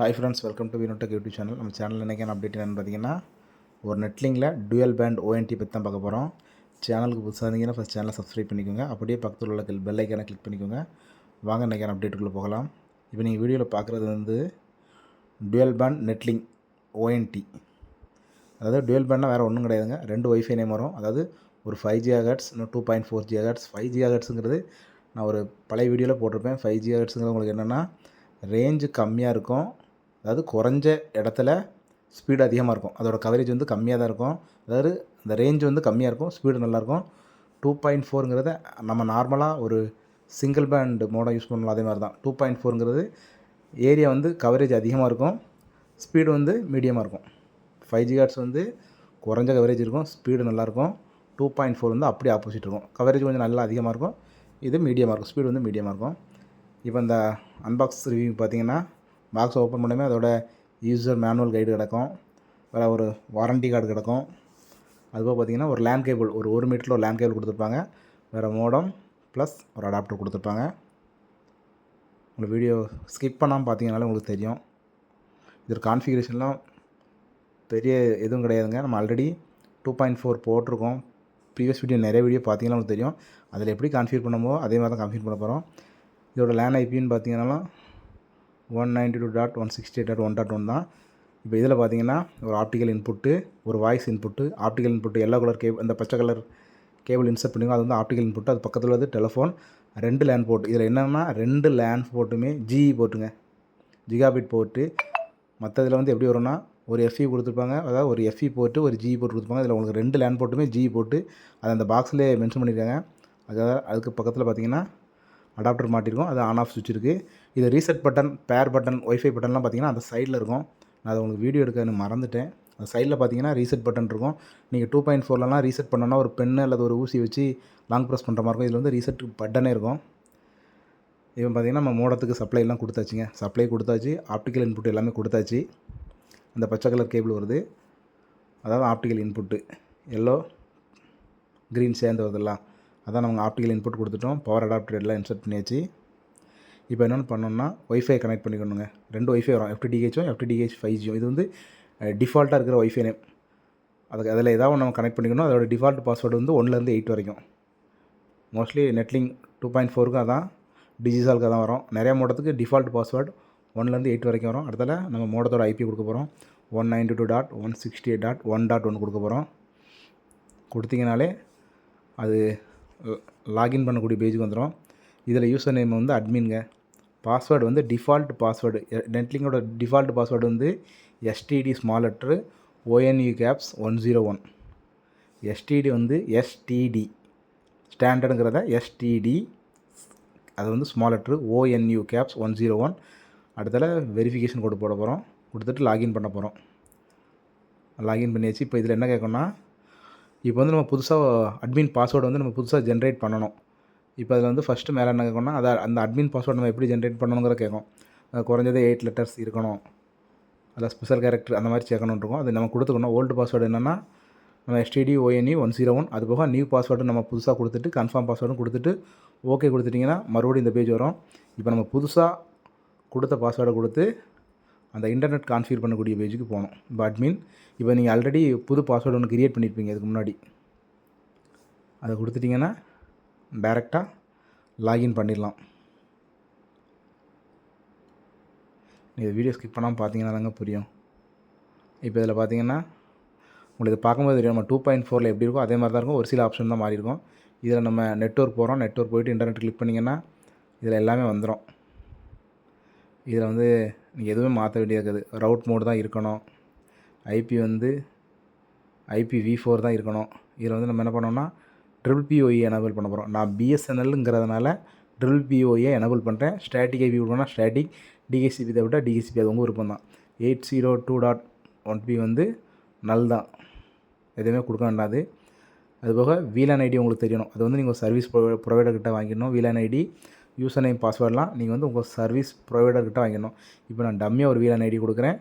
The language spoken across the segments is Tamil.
Hi friends welcome to Vinotech YouTube channel நம்ம சேனல் என்ன அப்டேட் என்னென்னு பார்த்தீங்கன்னா ஒரு நெட்லிங்கில் டுவல் பேண்ட் ஓஎன்டி பற்றி தான் பார்க்க போகிறோம் சேனலுக்கு புதுசாக இருந்தீங்கன்னா ஃபஸ்ட் சேனலை சப்ஸ்கிரைப் பண்ணிக்கோங்க. அப்படியே பக்கத்தில் உள்ள பெல் ஐக்கானை கிளிக் பண்ணிக்கோங்க. வாங்க இன்றைக்கான அப்டேட்டுக்குள்ளே போகலாம். இப்போ நீங்கள் வீடியோவில் பார்க்குறது வந்து டுவல் பேண்ட் நெட்லிங் ஓஎன்டி அதாவது டுவல் பேண்ட்னா வேறு ஒன்றும் கிடையாதுங்க. ரெண்டு ஒய்ஃபை நேம் வரும். அதாவது ஒரு ஃபைவ் ஜி ஹெட்ஸ் இன்னும் two point four G hertz five G ஹெட்ஸுங்கிறது நான் ஒரு பழைய வீடியோவில் போட்டிருப்பேன். ஃபைவ் ஜி ஹெட்ஸுங்கிறது உங்களுக்கு என்னென்னா ரேஞ்சு கம்மியாக இருக்கும். அதாவது குறைஞ்ச இடத்துல ஸ்பீடு அதிகமாக இருக்கும். அதோட கவரேஜ் வந்து கம்மியாக தான் இருக்கும். அதாவது இந்த ரேஞ்ச் வந்து கம்மியாக இருக்கும். ஸ்பீடு நல்லாயிருக்கும் டூ பாயிண்ட் ஃபோருங்கிறத நம்ம நார்மலாக ஒரு சிங்கிள் பேண்ட் மோடம் யூஸ் பண்ணலாம் அதே மாதிரி தான் டூ பாயிண்ட் ஃபோருங்கிறது ஏரியா வந்து கவரேஜ் அதிகமாக இருக்கும். ஸ்பீடு வந்து மீடியமாக இருக்கும். ஃபைவ் ஜிகாட்ஸ் வந்து குறைஞ்ச கவரேஜ் இருக்கும். ஸ்பீடு நல்லாயிருக்கும் டூ பாயிண்ட் ஃபோர் வந்து அப்படியே ஆப்போசிட் இருக்கும். கவரேஜ் கொஞ்சம் நல்லா அதிகமாக இருக்கும். இது மீடியமாக இருக்கும். ஸ்பீடு வந்து மீடியமாக இருக்கும். இப்போ இந்த அன்பாக்ஸ் ரிவ்யூ பார்த்தீங்கன்னா பாக்ஸ் ஓப்பன் பண்ணுமே அதோட யூசர் மேனுவல் கைடு கிடக்கும். வேறு ஒரு வாரண்டி கார்டு கிடக்கும். அதுபோக பார்த்தீங்கன்னா ஒரு லேண்ட் கேபிள் ஒரு ஒரு மீட்டரில் ஒரு லேண்ட் கேபிள் கொடுத்துருப்பாங்க. வேறு மோடம் ப்ளஸ் ஒரு அடாப்டர் கொடுத்துருப்பாங்க. உங்களுக்கு வீடியோ ஸ்கிப் பண்ணாமல் பார்த்தீங்கனாலே உங்களுக்கு தெரியும். இது கான்ஃபிகரேஷன்லாம் பெரிய எதுவும் கிடையாதுங்க. நம்ம ஆல்ரெடி டூ பாயிண்ட் ஃபோர் போட்டிருக்கோம். ப்ரீவியஸ் வீடியோ நிறைய வீடியோ பார்த்தீங்கன்னா உங்களுக்கு தெரியும். அதில் எப்படி கான்ஃபிகர் பண்ணமோ அதே மாதிரி தான் கான்ஃபிகர் பண்ண போகிறோம் இதோட லேண்ட் ஐபின்னு பார்த்தீங்கன்னா one ninety two dot one sixty dot one dot one தான். இப்போ இதில் பார்த்தீங்கன்னா ஒரு ஆப்டிக்கல் இன்புட்டு ஒரு voice input optical input yellow colour cable அந்த பச்சை கலர் கேபிள் இன்சர்ட் பண்ணிங்க அது வந்து ஆப்டிக்கல் இன்புட்டு அது பக்கத்தில் வந்து டெலஃபோன் ரெண்டு லேண்ட் போர்ட் இதில் என்னென்னா ரெண்டு லேண்ட் போர்ட்டுமே ஜிஇ போட்டுங்க ஜிகாபிட் போட்டு மற்றதில் வந்து எப்படி வரும்னா ஒரு எஃப்இ கொடுத்துருப்பாங்க அதாவது ஒரு எஃப்இ போட்டு ஒரு ஜிஇ போட்டு கொடுத்துருப்பாங்க. இதில் உங்களுக்கு ரெண்டு லேண்ட் போட்டுமே ஜிஇ போட்டு அதை அந்த பாக்ஸ்லேயே மென்ஷன் பண்ணியிருக்காங்க அதாவது அதுக்கு பக்கத்தில் பார்த்தீங்கன்னா அடாப்டர் மாட்டிருக்கும். அது ஆன் ஆஃப் சுவிட்ச் இருக்குது இது reset button pair button WiFi பட்டன்லாம் பார்த்தீங்கன்னா அந்த சைடில் இருக்கும். நான் அதை உங்களுக்கு வீடியோ எடுக்க மறந்துட்டேன். அந்த சைடில் பார்த்தீங்கன்னா ரீசெட் பட்டன் இருக்கும். நீங்கள் டூ பாயிண்ட் ஃபோர்லலாம் ரீசெட் பண்ணோன்னா ஒரு பென்னு அல்லது ஒரு ஊசி வச்சு லாங் ப்ரெஸ் பண்ணுற மாதிரி இருக்கும். இதில் வந்து ரீசெட் பட்டனே இருக்கும். இவன் பார்த்தீங்கன்னா நம்ம மோடத்துக்கு சப்ளைலாம் கொடுத்தாச்சுங்க. சப்ளை கொடுத்தாச்சு. ஆப்டிக்கல் இன்புட் எல்லாமே கொடுத்தாச்சு. அந்த பச்சை கலர் கேபிள் வருது. அதாவது ஆப்டிக்கல் இன்புட்டு எல்லோ க்ரீன் சேர்ந்து வருதெல்லாம் அதான் நம்ம ஆப்டிக்கல் இன்புட் கொடுத்துட்டோம். பவர் அடாப்டர் எல்லாம் இன்சர்ட் பண்ணியாச்சு. இப்போ என்னென்னு பண்ணோம்னா ஒய்ஃபை கனெக்ட் பண்ணிக்கணுங்க. ரெண்டு ஒய்ஃபை வரும். எஃப்டிடிஹெச்சும் எஃப்டிடிஹெச் ஃபைவ் ஜியும் இது வந்து டிஃபால்ட்டாக இருக்கிற ஒய்ஃபை நேம் அதுக்கு அதில் ஏதாவது ஒன்று நம்ம கனெக்ட் பண்ணிக்கணும். அதோட டிஃபால்ட் பாஸ்வேர்டு வந்து ஒன்லேருந்து எயிட் வரைக்கும். மோஸ்ட்லி நெட்லிங் டூ பாயிண்ட் ஃபோருக்கும் அதான் டிஜிசாலுக்கு தான் வரும். நிறையா மோடத்துக்கு டிஃபால்ட் பாஸ்வேர்டு ஒன்லேருந்து எயிட் வரைக்கும் வரும். அடுத்தால நம்ம மோடத்தோட ஐபி கொடுக்க போகிறோம் one ninety two dot one sixty eight dot one dot one கொடுக்க போகிறோம் கொடுத்தீங்கனாலே அது லாகின் பண்ணக்கூடிய பேஜுக்கு வந்துடும் இதில் யூசர் நேம் வந்து அட்மின்ங்க பாஸ்வேர்டு வந்து டிஃபால்ட் பாஸ்வேர்டு நெட்லிங்கோட டிஃபால்ட் பாஸ்வேர்டு வந்து STD small letter ONU caps one zero one STD வந்து எஸ்டிடி ஸ்டாண்டர்டுங்கிறத எஸ்டிடி அது வந்து small letter ONU caps one zero one அடுத்தால வெரிஃபிகேஷன் கோடு போட போகிறோம் கொடுத்துட்டு லாகின் பண்ண போகிறோம் லாகின் பண்ணியாச்சு. இப்போ இதில் என்ன கேட்கணும்னா இப்போ வந்து நம்ம புதுசாக அட்மின் பாஸ்வேர்டு வந்து நம்ம புதுசாக ஜென்ரேட் பண்ணணும். இப்போ அதில் வந்து ஃபஸ்ட்டு மேலே என்ன கேட்கணும்னா அதை அந்த அட்மின் பாஸ்வேர்டு நம்ம எப்படி ஜென்ரேட் பண்ணணுங்கிற கேட்கும் குறைஞ்சது எயிட் லெட்டர்ஸ் இருக்கணும். அதில் ஸ்பெஷல் கேரக்டர் அந்த மாதிரி சேர்க்கணுன்னு இருக்கும். அது நம்ம கொடுத்துக்கணும். ஓல்டு பாஸ்வேர்டு என்னென்னா நம்ம STD ONE one zero one அது போக நியூ பாஸ்வேர்டு நம்ம புதுசாக கொடுத்துட்டு கன்ஃபார்ம் பாஸ்வேர்டும் கொடுத்துட்டு ஓகே கொடுத்துட்டிங்கன்னா மறுபடியும் இந்த பேஜ் வரும். இப்போ நம்ம புதுசாக கொடுத்த பாஸ்வேர்டை கொடுத்து அந்த இன்டர்நெட் கான்ஃபிகர் பண்ணக்கூடிய பேஜுக்கு போகணும். இப்போ அட்மின் இப்போ நீங்கள் ஆல்ரெடி புது பாஸ்வேர்டு ஒன்று கிரியேட் பண்ணியிருப்பீங்க இதுக்கு முன்னாடி. அதை கொடுத்துட்டிங்கன்னா டைரெக்டாக லாகின் பண்ணிடலாம். நீங்கள் வீடியோ ஸ்கிப் பண்ணாமல் பார்த்தீங்கன்னா தாங்க புரியும். இப்போ இதில் பார்த்தீங்கன்னா உங்களுக்கு பார்க்கும்போது தெரியும். நம்ம டூ பாயிண்ட் ஃபோரில் எப்படி இருக்கோ அதே மாதிரி தான் இருக்கும். ஒரு சில ஆப்ஷன் தான் மாறி இருக்கும். இதில் நம்ம நெட்ஒர்க் போகிறோம் நெட்ஒர்க் போயிட்டு இன்டர்நெட் கிளிக் பண்ணிங்கன்னா இதில் எல்லாமே வந்துடும் இதில் வந்து நீங்கள் எதுவுமே மாற்ற வேண்டியது இருக்காது. ரவுட் மோடு தான் இருக்கணும். ஐபி வந்து ஐபி வி ஃபோர் தான் இருக்கணும். இதில் வந்து நம்ம என்ன பண்ணோம்னா ட்ரிபிள் பிஓஇ எனபிள் பண்ண போகிறோம் நான் பிஎஸ்என்எல்ங்கிறதுனால ட்ரிபிள் பிஓஏ எனபிள் பண்ணுறேன் ஸ்டாட்டிக் ஐபி விடணும்னா ஸ்டாட்டிக் டிஹெச்சிபி விட்டால் டிஹெச்சிபி அது உங்கள் விருப்பம் தான். Eight zero two dot one P வந்து நல் தான். எதுவுமே கொடுக்க வேண்டாது அதுபோக வீலான் ஐடி உங்களுக்கு தெரியணும். அது வந்து நீங்கள் சர்வீஸ் ப்ரொவைடர்கிட்ட வாங்கிடணும். வீலான் ஐடி யூசர் நேம் பாஸ்வேர்டெலாம் நீங்கள் வந்து உங்கள் சர்வீஸ் ப்ரொவைடர்கிட்ட வாங்கிடணும். இப்போ நான் டம்மியாக ஒரு வீலான் ஐடி கொடுக்குறேன்.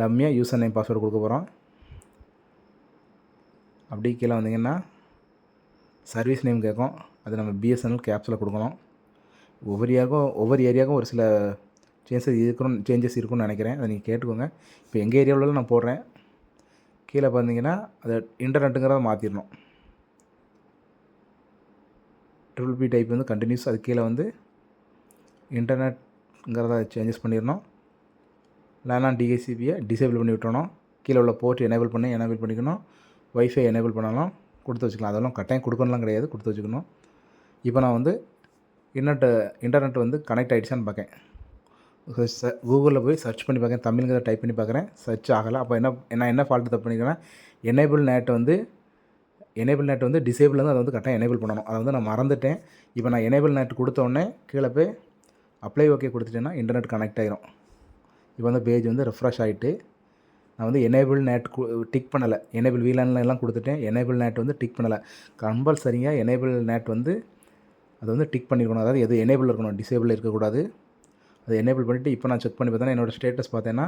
டம்மியாக யூசர் நேம் பாஸ்வேர்டு கொடுக்க போகிறோம் அப்படி கீழே வந்தீங்கன்னா சர்வீஸ் நேம் கேட்கும். அது நம்ம பிஎஸ்என்எல் கேப்ஸில் கொடுக்கணும். ஒவ்வொரு ஏரியாவுக்கும் ஒவ்வொரு ஏரியாவுக்கும் ஒரு சில சேஞ்சஸ் இருக்கணும் சேஞ்சஸ் இருக்கும்னு நினைக்கிறேன். அதை நீங்கள் கேட்டுக்கோங்க. இப்போ எங்கள் ஏரியாவில் நான் போடுறேன். கீழே பார்த்தீங்கன்னா அதை இன்டர்நெட்டுங்கிறத மாற்றிடணும் ட்ரிபிள் பி டைப் வந்து கண்டினியூஸ் அது கீழே வந்து இன்டர்நெட்ங்கிறத சேஞ்சஸ் பண்ணிடணும். லேனான் டிஎஸ்சிபியை டிசேபிள் பண்ணி விட்டணும் கீழே உள்ள போர்ட் எனேபிள் பண்ணி எனேபிள் பண்ணிக்கணும். ஒய்ஃபை எனேபிள் பண்ணலாம். கொடுத்து வச்சுக்கலாம். அதெல்லாம் கட்டாயம் கொடுக்கணும்லாம் கிடையாது. கொடுத்து வச்சுக்கணும். இப்போ நான் வந்து இன்டர்நெட்டு இன்டர்நெட் வந்து கனெக்ட் ஆகிடுச்சான்னு பார்க்கேன் கூகுளில் போய் சர்ச் பண்ணி பார்க்கேன் தமிழ்ங்கிறத டைப் பண்ணி பார்க்குறேன். சர்ச் ஆகலை. அப்போ என்ன நான் என்ன ஃபால்ட்டு தப்பு பண்ணிக்கிறேன் எனேபிள் நேட் வந்து எனேபிள் நேட் வந்து டிசேபிள் வந்து அதை வந்து கரெக்டாக எனேபிள் பண்ணணும். அதை வந்து நான் மறந்துட்டேன். இப்போ நான் எனேபிள் நெட் கொடுத்தோடனே கீழே போய் அப்ளை ஓகே கொடுத்துட்டேன்னா இன்டர்நெட் கனெக்ட் ஆகிரும் இப்போ வந்து பேஜ் வந்து ரெஃப்ரெஷ் ஆகிட்டு நான் வந்து எனேபிள் நேட் டிக் பண்ணலை. எனேபிள் வீலான்ல எல்லாம் கொடுத்துட்டேன். எனேபிள் நேட் வந்து டிக் பண்ணலை. கம்பல்சரியாக எனேபிள் நேட் வந்து அது வந்து டிக் பண்ணியிருக்கணும் அதாவது எது எனேபிள் இருக்கணும் டிசேபிள் இருக்கக்கூடாது. அதை எனேபிள் பண்ணிவிட்டு இப்போ நான் செக் பண்ணி பார்த்தேன்னா என்னோடய ஸ்டேட்டஸ் பார்த்தேன்னா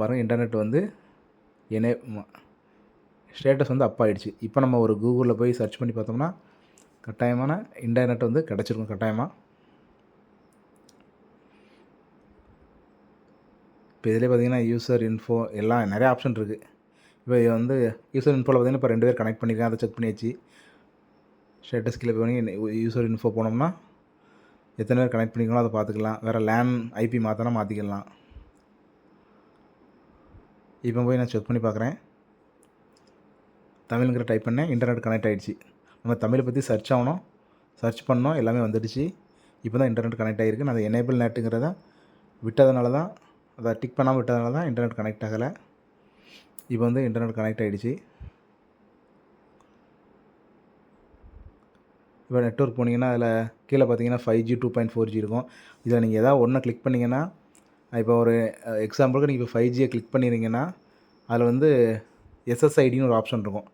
வரும் இன்டர்நெட் வந்து எனே ஸ்டேட்டஸ் வந்து அப் ஆகிடுச்சு இப்போ நம்ம ஒரு கூகுளில் போய் சர்ச் பண்ணி பார்த்தோம்னா கட்டாயமான இன்டர்நெட் வந்து கிடச்சிருக்கும் கட்டாயமாக இப்போ இதிலே பார்த்தீங்கன்னா யூசர் இன்ஃபோ எல்லாம் நிறைய ஆப்ஷன் இருக்குது இப்போ இது வந்து யூசர் இன்ஃபோவில் பார்த்தீங்கன்னா இப்போ ரெண்டு பேர் கனெக்ட் பண்ணியிருக்கேன் அதை செக் பண்ணியாச்சு. ஸ்டேட்டஸ் கீழே போய் யூசர் இன்ஃபோ போனோம்னா எத்தனை பேர் கனெக்ட் பண்ணிக்கலாம் அதை பார்த்துக்கலாம். வேறு லேன் ஐபி மாற்றினா மாற்றிக்கலாம் இப்போ போய் நான் செக் பண்ணி பார்க்குறேன். தமிழுங்கிற டைப் பண்ணேன். இன்டர்நெட் கனெக்ட் ஆகிடுச்சு நம்ம தமிழை பற்றி சர்ச் ஆகணும். சர்ச் பண்ணோம். எல்லாமே வந்துடுச்சு. இப்போ தான் இன்டர்நெட் கனெக்ட் ஆகிருக்கு நான் அதை எனேபிள் நெட்டுங்கிறத விட்டதுனால தான் அதை டிக் பண்ணாமல் விட்டதுனால தான் இன்டர்நெட் கனெக்ட் ஆகலை. இப்போ வந்து இன்டர்நெட் கனெக்ட் ஆகிடுச்சு இப்போ நெட்ஒர்க் போனீங்கன்னா அதில் கீழே பார்த்தீங்கன்னா five G two point four G இருக்கும். இதில் நீங்கள் எதாவது ஒன்றை கிளிக் பண்ணிங்கன்னா இப்போ ஒரு எக்ஸாம்பிளுக்கு நீங்கள் இப்போ ஃபைவ் ஜியை கிளிக் பண்ணிடுறீங்கன்னா அதில் வந்து எஸ்எஸ்ஐடின்னு ஒரு ஆப்ஷன் இருக்கும்.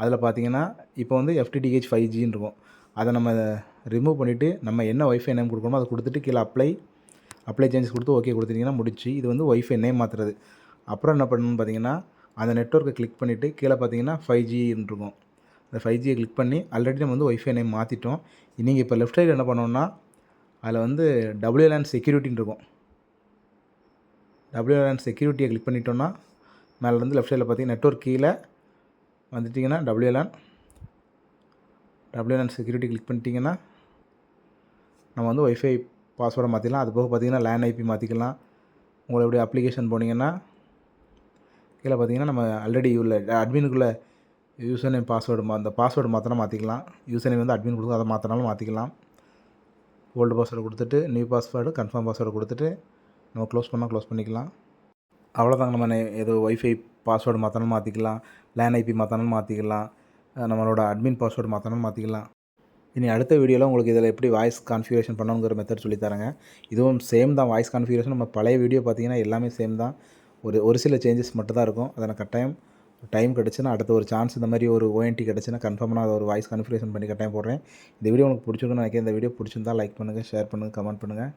அதில் பார்த்தீங்கன்னா இப்போ வந்து எஃப்டிடிஹெச் ஃபைவ் ஜின்னு இருக்கும். அதை நம்ம ரிமூவ் பண்ணிவிட்டு நம்ம என்ன ஒய்ஃபை நேம் கொடுக்கணுமோ அதை கொடுத்துட்டு கீழே அப்ளை அப்ளை சேஞ்சஸ் கொடுத்து ஓகே கொடுத்துட்டிங்கன்னா முடிச்சு இது வந்து ஒய்ஃபை நேம் மாற்றுறது அப்புறம் என்ன பண்ணணும்னு பார்த்தீங்கன்னா அந்த நெட்ஒர்க்கை கிளிக் பண்ணிவிட்டு கீழே பார்த்தீங்கன்னா ஃபைவ் ஜின்னு இருக்கும். அந்த ஃபைவ் ஜியை கிளிக் பண்ணி ஆல்ரெடி நம்ம வந்து ஒய்ஃபை நேம் மாற்றிட்டோம் நீங்கள் இப்போ லெஃப்ட் சைடு என்ன பண்ணோம்னா அதில் வந்து டபிள்யூஎல்என் செக்யூரிட்டின்னு இருக்கும். டபிள்யூஎல்என் செக்யூரிட்டியை கிளிக் பண்ணிட்டோம்னா மேலேருந்து லெஃப்ட் சைடில் பார்த்தீங்கன்னா நெட்ஒர்க் கீழே வந்துட்டிங்கன்னா டபிள்யூஎல்என் டபிள்யூஎல்என் செக்யூரிட்டி கிளிக் பண்ணிட்டீங்கன்னா நம்ம வந்து ஒய்ஃபை பாஸ்வேர்டை மாற்றிக்கலாம் அது போக பார்த்தீங்கன்னா லேண்ட் ஐபி மாற்றிக்கலாம் உங்களுடைய அப்ளிகேஷன் போனீங்கன்னா கீழே பார்த்தீங்கன்னா நம்ம ஆல்ரெடி உள்ள அட்மினுக்குள்ளே யூசர் நேம் பாஸ்வேர்டு மா அந்த பாஸ்வேர்டு மாற்றினா மாற்றிக்கலாம் யூசர் நேம் வந்து அட்மின் கொடுக்கும் அதை மாற்றினாலும் மாற்றிக்கலாம் ஓல்டு பாஸ்வேர்டு கொடுத்துட்டு நியூ பாஸ்வேர்டு கன்ஃபார்ம் பாஸ்வேர்டு கொடுத்துட்டு நம்ம க்ளோஸ் பண்ணால் க்ளோஸ் பண்ணிக்கலாம். அவ்வளோதாங்க நம்ம ஏதோ ஒய்ஃபை பாஸ்வேர்டு மாற்றணும் மாற்றிக்கலாம் லேன் ஐபி மாற்றணும் மாற்றிக்கலாம் நம்மளோட அட்மின் பாஸ்வேர்டு மாற்றணும் மாற்றிக்கலாம் இனி அடுத்த வீடியோவில் உங்களுக்கு இதில் எப்படி வாய்ஸ் கான்ஃபிகரேஷன் பண்ணணுங்கிற மெத்தட் சொல்லித்தரேங்க. இதுவும் சேம் தான் வாய்ஸ் கான்ஃபிகரேஷன் நம்ம பழைய வீடியோ பார்த்தீங்கன்னா எல்லாமே சேம் தான். ஒரு ஒரு சில சேஞ்சஸ் மட்டும் தான் இருக்கும். அதை நான் கட்டாயம் டைம் கிடச்சுன்னா அடுத்த ஒரு சான்ஸ் இந்த மாதிரி ஒரு ஓஎன்டி கிடச்சுன்னா கன்ஃபார்மாக நான் அதை ஒரு வாய்ஸ் கான்ஃபிகரேஷன் பண்ணி கட்டாயம் போடுறேன். இந்த வீடியோ உங்களுக்கு பிடிச்சிருக்குன்னு நினைக்கிறேன். இந்த வீடியோ பிடிச்சிருந்தா லைக் பண்ணுங்கள் ஷேர் பண்ணுங்கள் கமெண்ட் பண்ணுங்கள்